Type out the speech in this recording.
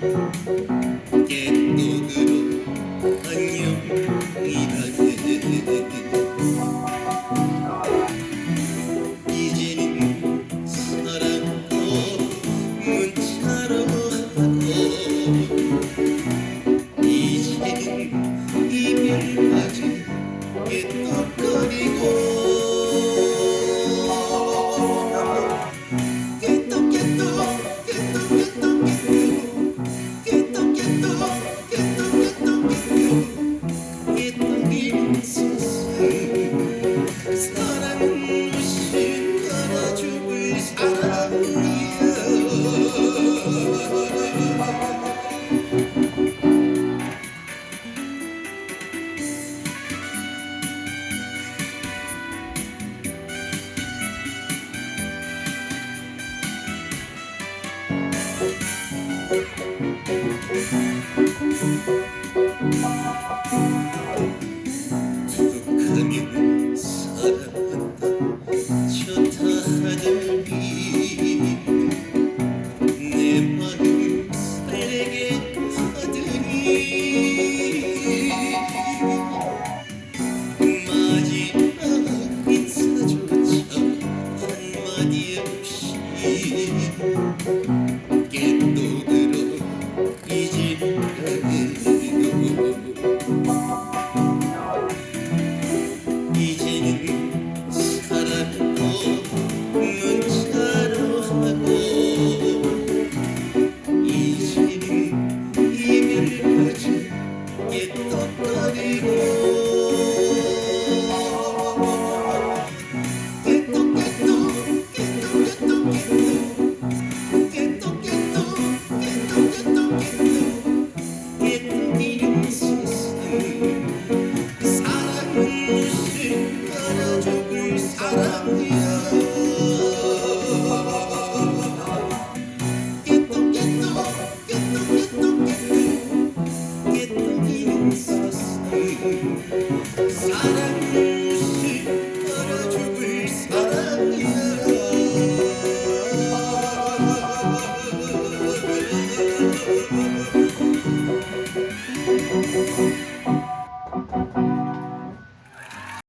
깻돈으로 안녕이라네 이제는 사랑도 문자로 하고 이제는 이별까지 깻돈 kiss 사랑